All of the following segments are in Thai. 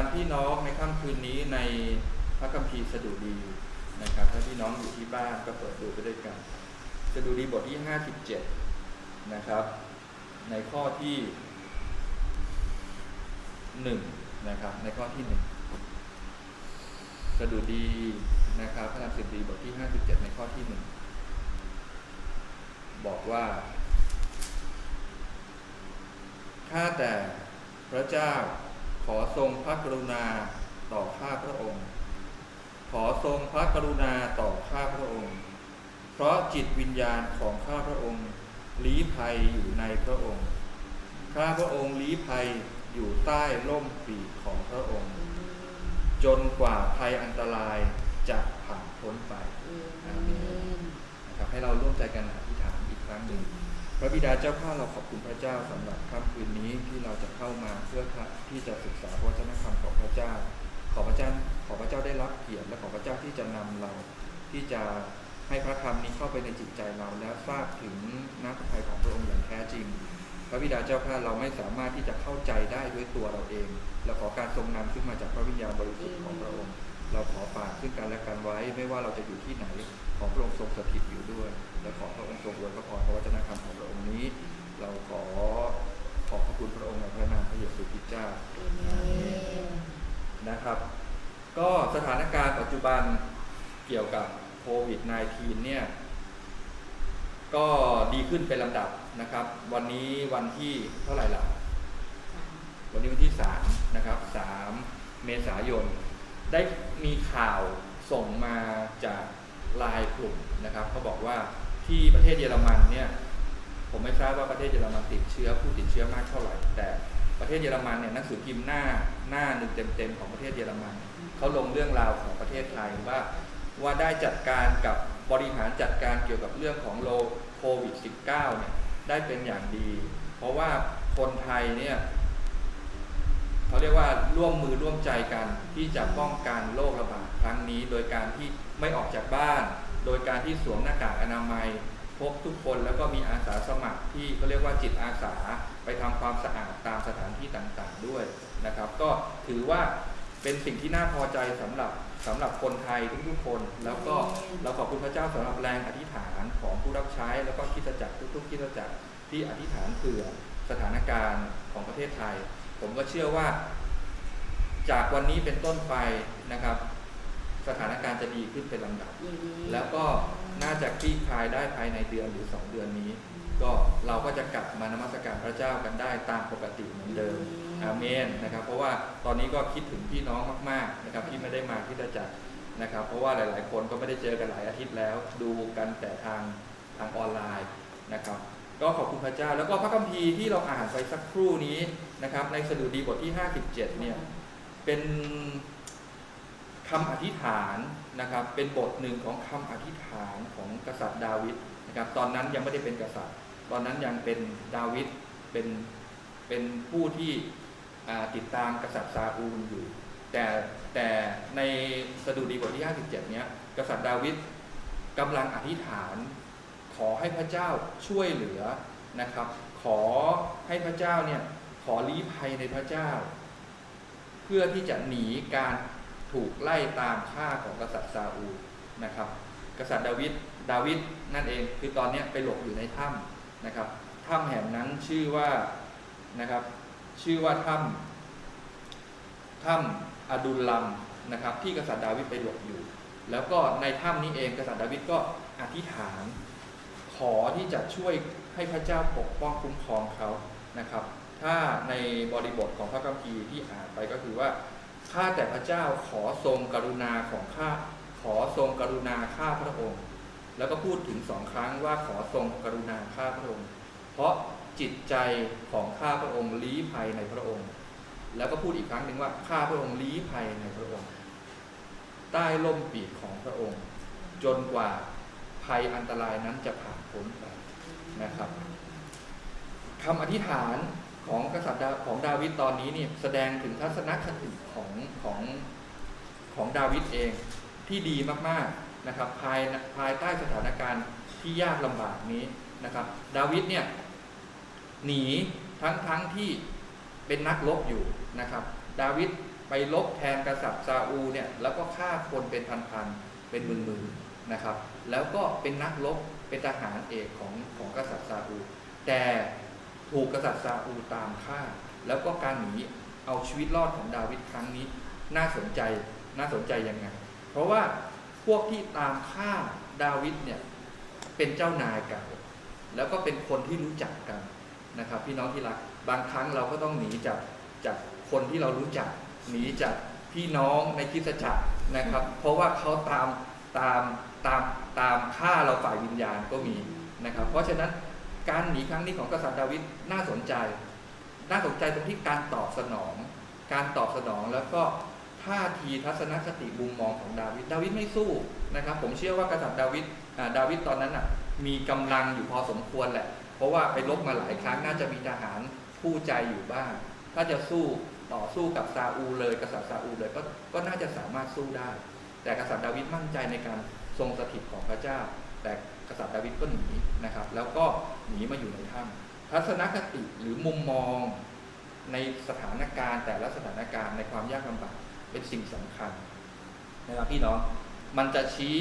กันพี่น้องในค่ำคืนนี้ในพระคัมภีร์สดุดีนะครับ ถ้าพี่น้องอยู่ที่บ้านก็เปิดดูไปด้วยกัน สดุดีบทที่ 57 นะครับ ในข้อที่หนึ่งนะครับ ในข้อที่หนึ่งสดุดีนะครับพระธรรมสดุดีบทที่ 57 ในข้อที่หนึ่งบอกว่าข้าแต่พระเจ้า อทรงพระกรุณาต่อข้าพระองค์ ขอทรงพระกรุณาต่อข้าพระองค์ เพราะจิตวิญญาณของข้าพระองค์ลี้ภัยอยู่ในพระองค์ ข้าพระองค์ลี้ภัยอยู่ใต้ร่มปีกของพระองค์ จนกว่าภัยอันตรายจะผ่านพ้นไปอาเมนนะครับให้เราร่วมใจกันอธิษฐานอีกครั้งหนึ่ง พระบิดาเจ้าข้าเราขอบคุณพระเจ้าสำหรับค่ำคืนนี้ที่เราจะเข้ามาเพื่อที่จะศึกษาพระวจนะคำของพระเจ้า ขอพระเจ้าขอพระเจ้าได้รับเกียรติและขอพระเจ้าที่จะนำเรา ที่จะให้พระคำนี้เข้าไปในจิตใจเราแล้วทราบถึงน้ำพระทัยของพระองค์อย่างแท้จริง พระบิดาเจ้าข้าเราไม่สามารถที่จะเข้าใจได้ด้วยตัวเราเองเราขอการทรงนำซึ่งมาจากพระวิญญาณบริสุทธิ์ของพระองค์ เราขอฝากซึ่งกันและกันไว้ ไม่ว่าเราจะอยู่ที่ไหน ขอพระองค์ทรงสถิตอยู่ด้วย และขอพระองค์ทรงอวยพระพรพระวจนะคำของพระองค์นี้ เราขอขอบพระคุณพระองค์ในพระนามพระเยซูคริสต์เจ้านะครับ ก็สถานการณ์ปัจจุบันเกี่ยวกับโควิด -19 เนี่ยก็ดีขึ้นเป็นลำดับนะครับ วันนี้วันที่เท่าไหร่ล่ะ วันนี้วันที่ 3 นะครับ 3 เมษายน ได้ มีข่าวส่งมาจากลน์กลุ่มนะครับเขาบอกว่าที่ประเทศเยอรมันเนี่ยผมไม่ทราบว่าประเทศเยอรมันติดเชื้อผู้ติดเชื้อมากเท่าไหร่ แต่ประเทศเยอรมันเนี่ยหนังสือพิมพ์หน้าหน้าหนึ่งเต็มๆของประเทศเยอรมันเขาลงเรื่องราวของประเทศไทยว่าว่าได้จัดการกับบริหารจัดการเกี่ยวกับเรื่องของโรคโควิด -19 เนี่ยได้เป็นอย่างดี เพราะว่าคนไทยเนี่ย เขาเรียกว่าร่วมมือร่วมใจกันที่จะป้องกันโรคระบาดครั้งนี้ โดยการที่ไม่ออกจากบ้าน โดยการที่สวมหน้ากากอนามัยพบทุกคนแล้วก็มีอาสาสมัครที่เขาเรียกว่าจิตอาสาไปทำความสะอาดตามสถานที่ต่างๆด้วยนะครับ ก็ถือว่าเป็นสิ่งที่น่าพอใจสำหรับสำหรับคนไทยทุกๆคน แล้วก็เราขอบคุณพระเจ้าสำหรับแรงอธิษฐานของผู้รับใช้ แล้วก็คริดจักรทุกๆคริดจักรที่อธิษฐานเผื่อสถานการณ์ของประเทศไทย ผมก็เชื่อว่า จากวันนี้เป็นต้นไปนะครับ สถานการณ์จะดีขึ้นเป็นลำดับ แล้วก็น่าจะคลี่คลายได้ภายในเดือนหรือ 2 เดือนนี้ ก็เราก็จะกลับมานมัสการพระเจ้ากันได้ตามปกติเหมือนเดิมอาเมนนะครับ เพราะว่าตอนนี้ก็คิดถึงพี่น้องมากๆนะครับ ที่ไม่ได้มาที่จะจัดนะครับ เพราะว่าหลาย ๆ คนก็ไม่ได้เจอกันหลายอาทิตย์แล้ว ดูกันแต่ทางทางออนไลน์นะครับ ก็ขอบคุณพระเจ้า แล้วก็พระคัมภีร์ที่เราอ่านไปสักครู่นี้ นะครับ ในสดุดีบทที่ 57 เนี่ย เป็นคำอธิษฐานนะครับ เป็นบทหนึ่งของคำอธิษฐานของกษัตริย์ดาวิดนะครับ ตอนนั้นยังไม่ได้เป็นกษัตริย์ ตอนนั้นยังเป็นดาวิดเป็นเป็นผู้ที่ติดตามกษัตริย์ซาอูลอยู่ แต่แต่ในสดุดีบทที่ 57 เนี้ยกษัตริย์ดาวิดกำลังอธิษฐานขอให้พระเจ้าช่วยเหลือนะครับ ขอให้พระเจ้าเนี่ย อลี้ภัยในพระเจ้า เพื่อที่จะหนีการถูกไล่ตามฆ่าของกษัตริย์ซาอูลนะครับ กษัตริย์ดาวิดดาวิดนั่นเองคือตอนนี้ไปหลบอยู่ในถ้ำนะครับถ้ำแห่งนั้นชื่อว่านะครับ ชื่อว่าถ้ำถ้ำอดุลลัมนะครับ ที่กษัตริย์ดาวิดไปหลบอยู่ แล้วก็ในถ้ำนี้เองกษัตริย์ดาวิดก็อธิษฐาน ขอที่จะช่วยให้พระเจ้าปกป้องคุ้มครองเขานะครับ ถ้าในบริบทของพระคัมภีร์ที่อ่านไปก็คือว่าข้าแต่พระเจ้าขอทรงกรุณาของข้าขอทรงกรุณาข้าพระองค์ แล้วก็พูดถึงสองครั้งว่าขอทรงกรุณาข้าพระองค์ เพราะจิตใจของข้าพระองค์ลี้ภัยในพระองค์ แล้วก็พูดอีกครั้งหนึ่งว่าข้าพระองค์ลี้ภัยในพระองค์ ใต้ร่มปีกของพระองค์ จนกว่าภัยอันตรายนั้นจะผ่านพ้นไปนะครับคำอธิษฐาน ของกษัตริย์ของดาวิดตอนนี้เนี่ยแสดงถึงทัศนคติของของของดาวิดเองที่ดีมากๆนะครับภายภายใต้สถานการณ์ที่ยากลำบากนี้นะครับ ดาวิดเนี่ยหนีทั้งทั้งที่เป็นนักรบอยู่นะครับ ดาวิดไปลบแทนกษัตริย์ซาอูเนี่ยแล้วก็ฆ่าคนเป็นพันๆเป็นหมื่นๆนะครับ แล้วก็เป็นนักรบเป็นทหารเอกของของกษัตริย์ซาอู แต่ ถูกกษัตริย์ซาอูตามฆ่า แล้วก็การหนีเอาชีวิตรอดของดาวิดครั้งนี้ น่าสนใจน่าสนใจยังไง เพราะว่าพวกที่ตามฆ่าดาวิดเนี่ยเป็นเจ้านายเก่าแล้วก็เป็นคนที่รู้จักกันนะครับ พี่น้องที่รักบางครั้งเราก็ต้องหนีจากจากคนที่เรารู้จักหนีจากพี่น้องในคริสจักรนะครับ เพราะว่าเขาตามตามตามตามฆ่าเราฝ่ายวิญญาณก็มีนะครับ เพราะฉะนั้น การหนีครั้งนี้ของกษัตริย์ดาวิดน่าสนใจ น่าสนใจตรงที่การตอบสนอง การตอบสนองแล้วก็ท่าทีทัศนคติมุมมองของดาวิด ดาวิดไม่สู้นะครับ ผมเชื่อว่ากษัตริย์ดาวิดดาวิดตอนนั้นอะมีกำลังอยู่พอสมควรแหละ เพราะว่าไปลบมาหลายครั้งน่าจะมีทหารคู่ใจอยู่บ้าง ถ้าจะสู้ต่อสู้กับซาอูลเลยกษัตริย์ซาอูลเลยก็ก็น่าจะสามารถสู้ได้ แต่กษัตริย์ดาวิดมั่นใจในการทรงสถิตของพระเจ้า แต่กษัตริย์ดาวิดก็หนีนะครับ แล้วก็ หนีมาอยู่ในถ้ำทัศนคติหรือมุมมองในสถานการณ์แต่ละสถานการณ์ในความยากลำบากเป็นสิ่งสำคัญนะครับพี่น้องมันจะชี้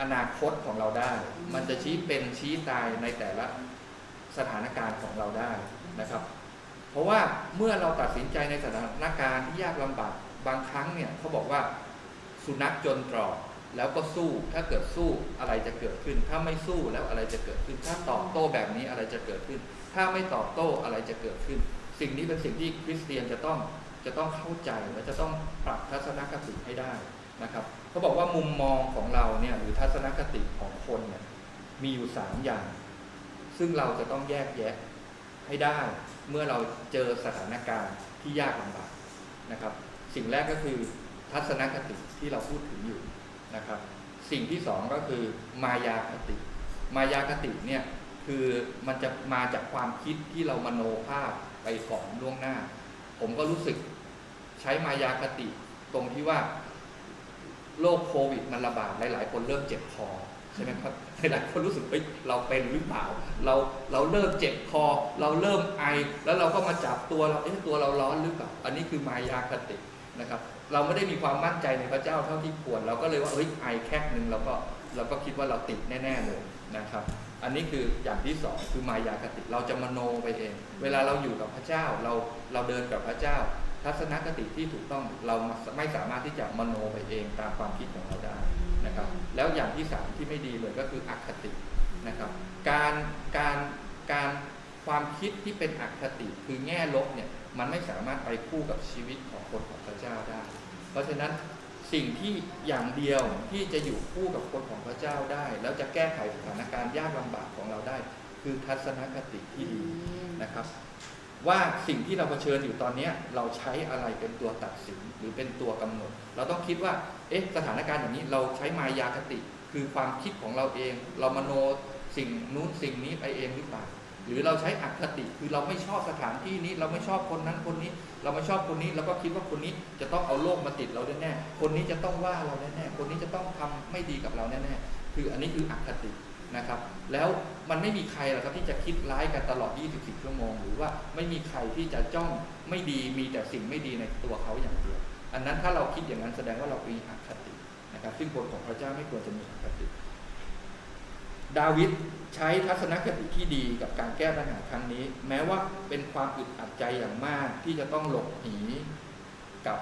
อนาคตของเราได้ มันจะชี้เป็นชี้ตายในแต่ละสถานการณ์ของเราได้นะครับ เพราะว่าเมื่อเราตัดสินใจในสถานการณ์ที่ยากลำบากบางครั้งเนี่ยเขาบอกว่าสุนัขจนตรอก แล้วก็สู้ ถ้าเกิดสู้อะไรจะเกิดขึ้น ถ้าไม่สู้แล้วอะไรจะเกิดขึ้น ถ้าตอบโต้แบบนี้อะไรจะเกิดขึ้น ถ้าไม่ตอบโต้อะไรจะเกิดขึ้น สิ่งนี้เป็นสิ่งที่คริสเตียนจะต้องจะต้องเข้าใจและจะต้องปรับทัศนคติให้ได้นะครับเขาบอกว่ามุมมองของเราเนี่ยหรือทัศนคติของคนเนี่ยมีอยู่สามอย่าง ซึ่งเราจะต้องแยกแยะให้ได้เมื่อเราเจอสถานการณ์ที่ยากลำบากนะครับ สิ่งแรกก็คือทัศนคติที่เราพูดถึงอยู่ นะครับ สิ่งที่สองก็คือมายาคติ มายาคติเนี่ยคือมันจะมาจากความคิดที่เรามโนภาพไปก่อนล่วงหน้า ผมก็รู้สึกใช้มายาคติ ตรงที่ว่าโรคโควิดมันระบาดหลาย ๆ คนเริ่มเจ็บคอใช่ไหมครับหลายๆคนรู้สึกเอ้ยเราเป็นหรือเปล่า เราเราเริ่มเจ็บคอ เราเริ่มไอ แล้วเราก็มาจับตัวเราเอ๊ะตัวเราร้อนหรือเปล่า อันนี้คือมายาคติ นะครับ เราไม่ได้มีความมั่นใจในพระเจ้าเท่าที่ควร เราก็เลยว่าเอ้ยไอแค่หนึ่งเราก็เราก็คิดว่าเราติดแน่ ๆเลยนะครับ อันนี้คืออย่างที่สองคือมายาคติเราจะมโนไปเอง เวลาเราอยู่กับพระเจ้าเราเราเดินกับพระเจ้า ทัศนคติที่ถูกต้องเราไม่สามารถที่จะมโนไปเองตามความคิดของเราได้นะครับ แล้วอย่างที่สามที่ไม่ดีเลยก็คืออคตินะครับ การการการความคิดที่เป็นอคติคือแง่ลบเนี่ย มันไม่สามารถไปคู่กับชีวิตของคนของพระเจ้าได้ เพราะฉะนั้นสิ่งที่อย่างเดียวที่จะอยู่คู่กับคนของพระเจ้าได้ แล้วจะแก้ไขสถานการณ์ยากลำบากของเราได้ คือทัศนคติที่ดีนะครับ ว่าสิ่งที่เราเผชิญอยู่ตอนนี้เราใช้อะไรเป็นตัวตัดสินหรือเป็นตัวกำหนด เราต้องคิดว่าเอ๊ะสถานการณ์อย่างนี้เราใช้มายาคติ คือความคิดของเราเอง เรามโนสิ่งนู้นสิ่งนี้ไปเองหรือเปล่า หรือเราใช้อคติคือเราไม่ชอบสถานที่นี้ เราไม่ชอบคนนั้นคนนี้ เราไม่ชอบคนนี้เราก็คิดว่าคนนี้จะต้องเอาโรคมาติดเราแน่ๆคนนี้จะต้องว่าเราแน่ๆคนนี้จะต้องทำไม่ดีกับเราแน่ๆคืออันนี้คืออคตินะครับ แล้วมันไม่มีใครหรอกครับที่จะคิดร้ายกันตลอด 24 ชั่วโมง หรือว่าไม่มีใครที่จะจ้องไม่ดีมีแต่สิ่งไม่ดีในตัวเขาอย่างเดียวอันนั้นถ้าเราคิดอย่างนั้นแสดงว่าเรามีอคตินะครับ ซึ่งคนของพระเจ้าไม่ควรจะมีอคติ ดาวิดใช้ทัศนคติที่ดีกับการแก้ปัญหาครั้งนี้ แม้ว่าเป็นความอึดอัดใจอย่างมากที่จะต้องหลบหนีกับ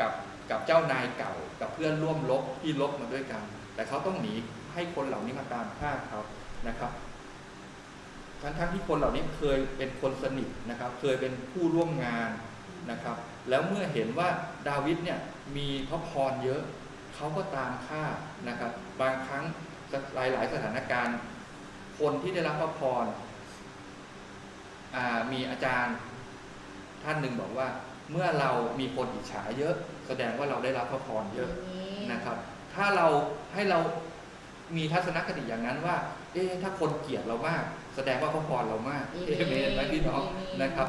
กับกับเจ้านายเก่า กับเพื่อนร่วมรบที่รบมาด้วยกัน แต่เขาต้องหนีให้คนเหล่านี้มาตามฆ่าเขานะครับทั้งทั้งที่คนเหล่านี้เคยเป็นคนสนิทนะครับ เคยเป็นผู้ร่วมงานนะครับ แล้วเมื่อเห็นว่าดาวิดเนี่ยมีพระพรเยอะ เขาก็ตามฆ่านะครับ บางครั้ง หลายหลายๆสถานการณ์ คนที่ได้รับพระพรอ่ามีอาจารย์ท่านหนึ่งบอกว่า เมื่อเรามีคนอิจฉาเยอะ แสดงว่าเราได้รับพระพรเยอะนะครับ ถ้าเราให้เรามีทัศนคติอย่างนั้นว่า เอ๊ะถ้าคนเกลียดเรามาก แสดงว่าพระพรเรามากเอเมนไหมพี่น้องนะครับ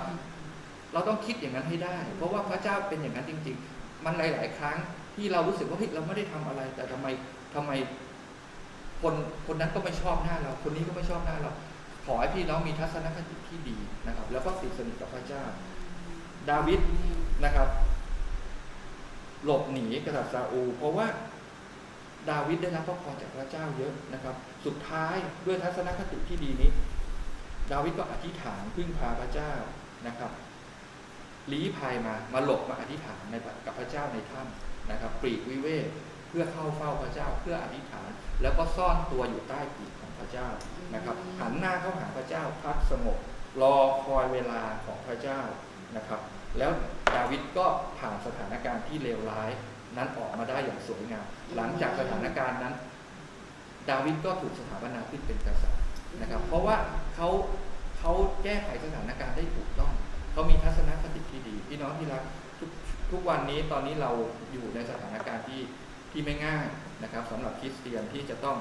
เราต้องคิดอย่างนั้นให้ได้ เพราะว่าพระเจ้าเป็นอย่างนั้นจริง ๆ มันหลาย ๆ ครั้งที่เรารู้สึกว่าเฮ้ยเราไม่ได้ทำอะไร แต่ทำไมทำไม คนคนนั้นก็ไม่ชอบหน้าเรา คนนี้ก็ไม่ชอบหน้าเรา ขอให้พี่น้องมีทัศนคติที่ดีนะครับ แล้วก็ติดสนิทกับพระเจ้า ดาวิดนะครับ หลบหนีกษัตริย์ซาอูเพราะว่าดาวิดได้รับพระพรจากพระเจ้าเยอะนะครับ สุดท้ายด้วยทัศนคติที่ดีนี้ ดาวิดก็อธิษฐานพึ่งพาพระเจ้านะครับลี้ภัยมามาหลบมาอธิษฐานในกับพระเจ้าในถ้ำนะครับปลีกวิเวก พื่อเข้าเฝ้าพระเจ้าเพื่ออธิษฐาน แล้วก็ซ่อนตัวอยู่ใต้ปีกของพระเจ้านะครับหันหน้าเข้าหาพระเจ้าพักสงบรอคอยเวลาของพระเจ้านะครับ แล้วดาวิดก็ผ่านสถานการณ์ที่เลวร้ายนั้นออกมาได้อย่างสวยงามหลังจากสถานการณ์นั้น ดาวิดก็ถูกสถาปนาขึ้นเป็นกษัตริย์นะครับ เพราะว่าเขาเขาแก้ไขสถานการณ์ได้ถูกต้องเขามีทัศนคติที่ดี พี่น้องที่รักทุกทุกวันนี้ตอนนี้เราอยู่ในสถานการณ์ที่ ที่ไม่ง่ายนะครับสำหรับคริสเตียนที่จะต้อง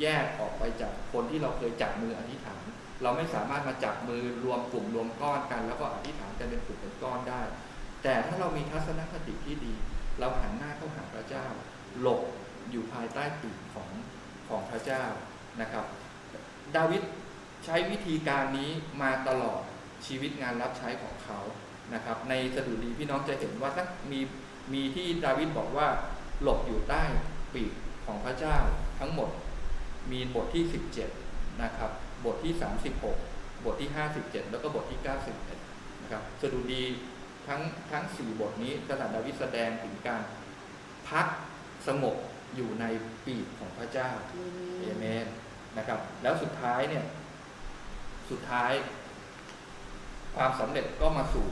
แยกออกไปจากคนที่เราเคยจับมืออธิษฐาน เราไม่สามารถมาจับมือรวมกลุ่มรวมก้อนกัน แล้วก็อธิษฐานกันเป็นกลุ่มเป็นก้อนได้ แต่ถ้าเรามีทัศนคติที่ดี เราหันหน้าเข้าหาพระเจ้า หลบอยู่ภายใต้ปีกของของพระเจ้านะครับ ดาวิดใช้วิธีการนี้มาตลอดชีวิตงานรับใช้ของเขานะครับ ในสดุดีพี่น้องจะเห็นว่าทั้งมีมีที่ดาวิดบอกว่า หลบอยู่ใต้ปีกของพระเจ้าทั้งหมด มีบทที่ 17 นะครับ บทที่ 36 บทที่ 57 แล้วก็บทที่ 91 นะครับสดุดีทั้งทั้ง 4 บทนี้กษัตริย์ดาวิดแสดงถึงการพักสงบอยู่ในปีกของพระเจ้าเอเมนนะครับ แล้วสุดท้ายเนี่ย สุดท้าย ความสำเร็จก็มาสู่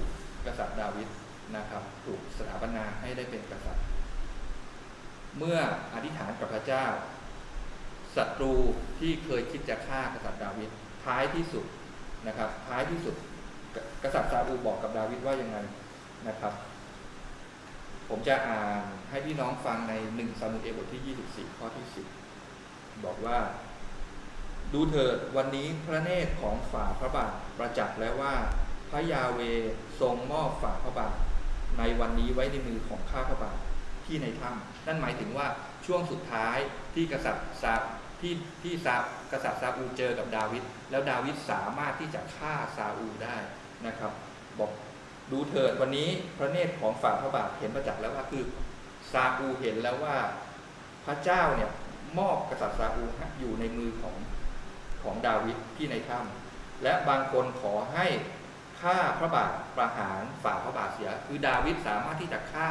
กษัตริย์ดาวิดนะครับ ถูกสถาปนาให้ได้เป็นกษัตริย์ เมื่ออธิษฐานกับพระเจ้าศัตรูที่เคยคิดจะฆ่ากษัตริย์ดาวิดท้ายที่สุดนะครับ ท้ายที่สุดกษัตริย์ซาอูบอกกับดาวิดว่ายังไงนะครับ ผมจะอ่านให้พี่น้องฟังในหนึ่งซามูเอลบทที่ 24 ข้อที่ 10 บอกว่า ดูเถิดวันนี้พระเนตรของฝ่าพระบาทประจักษ์แล้วว่า พระยาเวทรงมอบฝ่าพระบาทในวันนี้ไว้ในมือของข้าพระบาท ที่ในถ้ำนั่นหมายถึงว่าช่วงสุดท้ายที่กษัตริย์ซาที่ที่ซากษัตริย์ซาอูเจอกับดาวิดแล้วดาวิดสามารถที่จะฆ่าซาอูได้นะครับ บอกดูเถิดวันนี้พระเนตรของฝ่าพระบาทเห็นประจักษ์แล้วว่าคือซาอูเห็นแล้วว่าพระเจ้าเนี่ยมอบกษัตริย์ซาอูอยู่ในมือของของดาวิดที่ในถ้ำและบางคนขอให้ฆ่าพระบาทประหารฝ่าพระบาทเสีย คือดาวิดสามารถที่จะฆ่า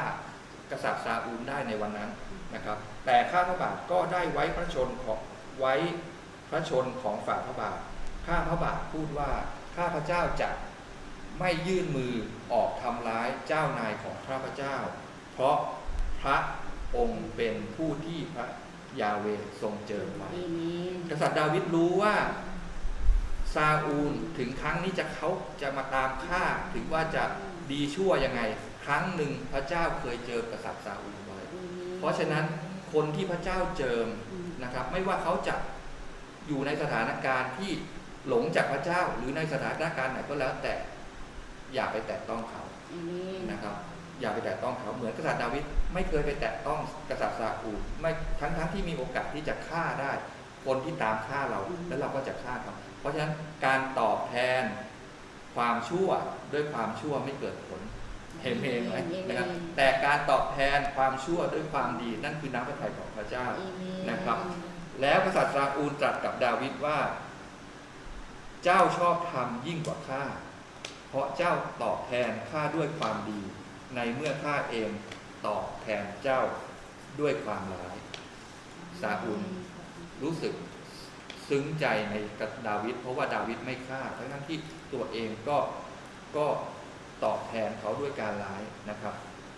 กษัตริย์ซาอูลได้ในวันนั้นนะครับ แต่ข้าพระบาทก็ได้ไว้พระชนของไว้พระชนของฝ่าพระบาท ข้าพระบาทพูดว่าข้าพระเจ้าจะไม่ยื่นมือออกทำร้ายเจ้านายของข้าพระเจ้า เพราะพระองค์เป็นผู้ที่พระยาเวทรงเจิมไว้เอเมนกษัตริย์ดาวิดรู้ว่าซาอูลถึงครั้งนี้จะเขาจะมาตามฆ่าถึงว่าจะดีชั่วยังไง ครั้งหนึ่งพระเจ้าเคยเจอกษัตริย์ซาอูลไว้เอมเพราะฉะนั้นคนที่พระเจ้าเจิมอืมนะครับ ไม่ว่าเขาจะอยู่ในสถานการณ์ที่หลงจากพระเจ้าหรือในสถานการณ์ไหนก็แล้วแต่อย่าไปแตะต้องเขาเอเมนนะครับ อย่าไปแตะต้องเขาเหมือนกษัตริย์ดาวิดไม่เคยไปแตะต้องกษัตริย์ซาอูลไม่ทั้งทั้งที่มีโอกาสที่จะฆ่าได้ คนที่ตามฆ่าเราแล้วเราก็จะฆ่าเขาเพราะฉะนั้นการตอบแทนความชั่วด้วยความชั่วไม่เกิดผล เห็นเพลงไหมนะครับแต่การตอบแทนความชั่วด้วยความดีนั่นคือน้ำพระทัยของพระเจ้าเอเมนนะครับ แล้วกษัตริย์ซาอูลตรัสกับดาวิดว่า เจ้าชอบทำยิ่งกว่าข้าเพราะเจ้าตอบแทนข้าด้วยความดี ในเมื่อข้าเองตอบแทนเจ้าด้วยความร้ายซาอูลรู้สึกซึ้งใจในกับดาวิดเพราะว่าดาวิดไม่ฆ่าทั้งทั้งที่ตัวเองก็ก็ ตอบแทนเขาด้วยการร้ายนะครับ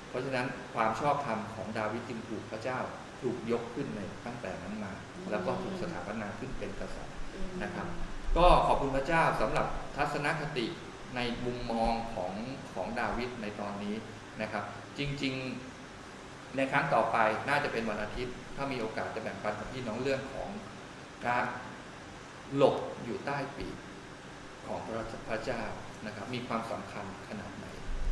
เพราะฉะนั้นความชอบธรรมของดาวิดจึงถูกพระเจ้าถูกยกขึ้นในตั้งแต่นั้นมา แล้วก็ถูกสถาปนาขึ้นเป็นกษัตริย์นะครับ ก็ขอบคุณพระเจ้าสำหรับทัศนคติในมุมมองของของดาวิดในตอนนี้นะครับ จริงๆในครั้งต่อไปน่าจะเป็นวันอาทิตย์ ถ้ามีโอกาสจะแบ่งปันกับพี่น้องเรื่องของการหลบอยู่ใต้ปีกของพระพระเจ้านะครับ มีความสำคัญขนาดไหนเพ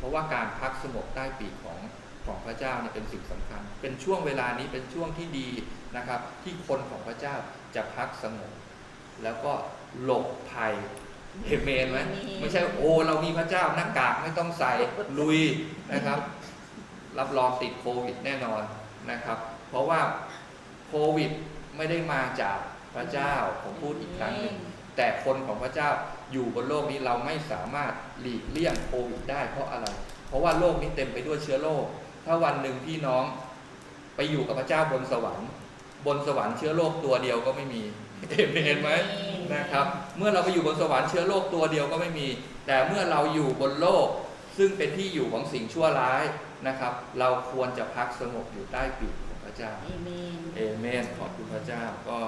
ราะว่าการพักสงบใต้ปีกของของพระเจ้าเนี่ยเป็นสิ่งสำคัญ เป็นช่วงเวลานี้เป็นช่วงที่ดีนะครับ ที่คนของพระเจ้าจะพักสงบแล้วก็หลบภัยเฮเมนไหมไม่ใช่โอ้เรามีพระเจ้าหน้ากากไม่ต้องใส่ลุยนะครับ รับรองติดโควิดแน่นอนนะครับ เพราะว่าโควิดไม่ได้มาจากพระเจ้าผมพูดอีกครั้งหนึ่งแต่คนของพระเจ้า อยู่บนโลกนี้เราไม่สามารถหลีกเลี่ยงโควิดได้เพราะอะไร เพราะว่าโลกนี้เต็มไปด้วยเชื้อโรค ถ้าวันหนึ่งพี่น้องไปอยู่กับพระเจ้าบนสวรรค์ บนสวรรค์เชื้อโรคตัวเดียวก็ไม่มีเห็นเห็นไหมนะครับ เมื่อเราไปอยู่บนสวรรค์เชื้อโรคตัวเดียวก็ไม่มี แต่เมื่อเราอยู่บนโลก ซึ่งเป็นที่อยู่ของสิ่งชั่วร้ายนะครับ เราควรจะพักสงบอยู่ใต้ปีกของพระเจ้าเอเมนเอเมนขอบคุณพระเจ้าก็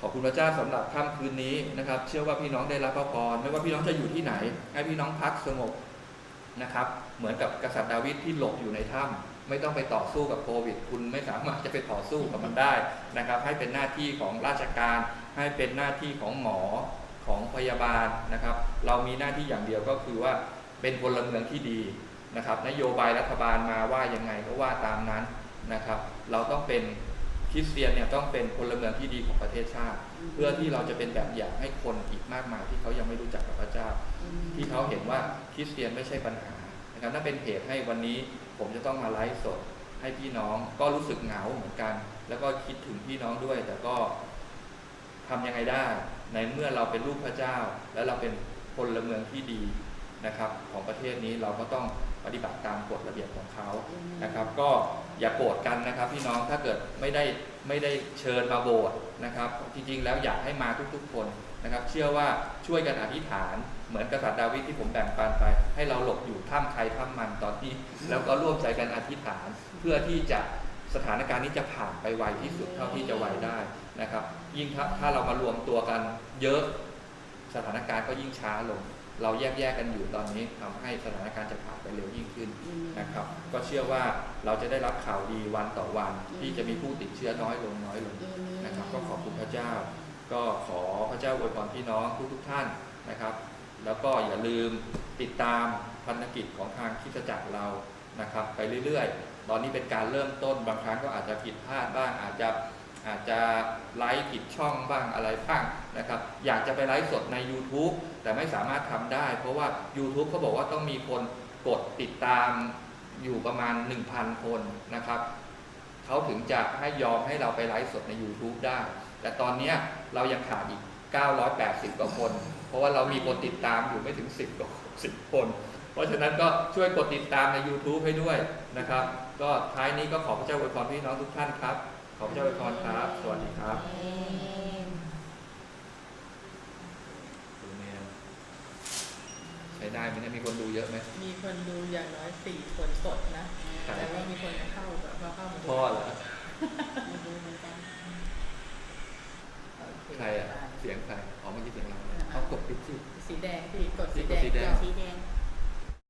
ขอบคุณพระเจ้าสำหรับค่ำคืนนี้นะครับ เชื่อว่าพี่น้องได้รับพระพรไม่ว่าพี่น้องจะอยู่ที่ไหน ให้พี่น้องพักสงบนะครับ เหมือนกับกษัตริย์ดาวิดที่หลบอยู่ในถ้ำไม่ต้องไปต่อสู้กับโควิด คุณไม่สามารถจะไปต่อสู้กับมันได้นะครับ ให้เป็นหน้าที่ของราชการ ให้เป็นหน้าที่ของหมอของพยาบาลนะครับ เรามีหน้าที่อย่างเดียวก็คือว่าเป็นพลเมืองที่ดีนะครับ นโยบายรัฐบาลมาว่ายังไงก็ว่าตามนั้นนะครับ เราต้องเป็น คริสเตียนเนี่ยต้องเป็นพลเมืองที่ดีของประเทศชาติ เพื่อที่เราจะเป็นแบบอย่างให้คนอีกมากมายที่เขายังไม่รู้จักกับพระเจ้า ที่เขาเห็นว่าคริสเตียนไม่ใช่ปัญหานะครับนั่นเป็นเหตุให้วันนี้ผมจะต้องมาไลฟ์สดให้พี่น้องก็รู้สึกเหงาเหมือนกัน แล้วก็คิดถึงพี่น้องด้วย แต่ก็ทำยังไงได้ในเมื่อเราเป็นลูกพระเจ้า และเราเป็นพลเมืองที่ดีนะครับ ของประเทศนี้เราก็ต้อง ปฏิบัติตามกฎระเบียบของเขานะครับ ก็อย่าโกรธกันนะครับ พี่น้องถ้าเกิดไม่ได้ไม่ได้เชิญมาโบสถ์นะครับ จริงๆแล้วอยากให้มาทุกๆคนนะครับ เชื่อว่าช่วยกันอธิษฐานเหมือนกษัตริย์ดาวิดที่ผมแบ่งปันไป ให้เราหลบอยู่ถ้ำใครถ้ำมันตอนนี้ แล้วก็ร่วมใจกันอธิษฐาน เพื่อที่จะสถานการณ์นี้จะผ่านไปไวที่สุดเท่าที่จะไวได้นะครับ ยิ่งถ้าถ้าเรามารวมตัวกันเยอะสถานการณ์ก็ยิ่งช้าลง เราแยกแยกๆกันอยู่ตอนนี้ทำให้สถานการณ์จะผ่านไปเร็วยิ่งขึ้นนะครับ ก็เชื่อว่าเราจะได้รับข่าวดีวันต่อวัน ที่จะมีผู้ติดเชื้อน้อยลงน้อยลงนะครับ ก็ขอบคุณพระเจ้า ก็ขอพระเจ้าอวยพรพี่น้องทุกทุกๆท่านนะครับ แล้วก็อย่าลืมติดตามพันธกิจของทางคริสตจักรเรานะครับ ไปเรื่อยๆ ตอนนี้เป็นการเริ่มต้นบางครั้งก็อาจจะผิดพลาดบ้างอาจจะ อาจจะไลฟ์ผิดช่องบ้างอะไรบ้างนะครับอยากจะไปไลฟ์สดใน YouTube แต่ไม่สามารถทำได้ เพราะว่า YouTube เขาบอกว่าต้องมีคนกดติดตามอยู่ประมาณ 1,000 คนนะครับเขาถึงจะให้ยอมให้เราไปไลฟ์สดใน YouTube ได้ แต่ตอนนี้เรายังขาดอีก 980 กว่าคน เพราะว่าเรามีคนติดตามอยู่ไม่ถึง 10กว่า10 คน เพราะฉะนั้นก็ช่วยกดติดตามใน YouTube ให้ด้วยนะครับ ก็ท้ายนี้ก็ขอพระเจ้าอวยพรพี่น้องทุกท่านครับ ขอพระเจ้าอวยพรครับ สวัสดีครับใช้ได้ไหมเนี่ยมีคนดูเยอะไหม มีคนดูอย่างน้อยสี่คนสดนะ ครับ แต่ว่ามีคนเข้าแบบว่าเข้ามาดูพ่อเหรอ มาดูเหมือนกันโอเใครอะ เสียงใคร อ๋อเมื่อกี้เสียงเราเขากดปิดที่สีแดงพี่กดสีแดงสีแดงยอมสีแดง